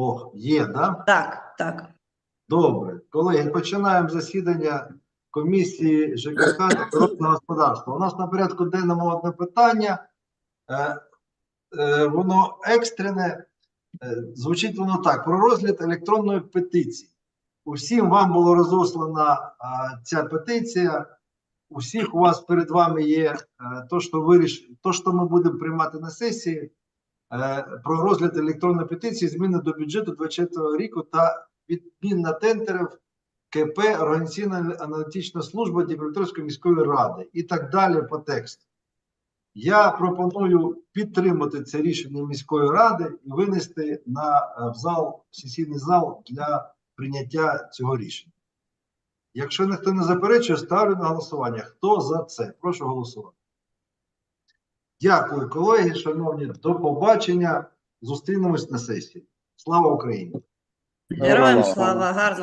О, є, да? Так, так. Добре. Колеги, починаємо засідання комісії ЖКХ та господарства. У нас на порядку денному одне питання. Е, е, воно екстрене. Е, звучить воно так: про розгляд електронної петиції. Усім вам було розослана а, ця петиція. Усіх у вас перед вами є е, то, що виріш... то, що ми будемо приймати на сесії. Е, Про розгляд електронної петиції, зміни до бюджету 2024 року та відмінна тендерів КП Організаційна аналітична служба Дніпропетровської міської ради і так далі по тексту. Я пропоную підтримати це рішення міської ради і винести на е, в зал, в сесійний зал для прийняття цього рішення. Якщо ніхто не заперечує, ставлю на голосування. Хто за це? Прошу голосувати. Дякую, колеги, шановні. До побачення. Зустрінемось на сесії. Слава Україні! Героям слава. гарно.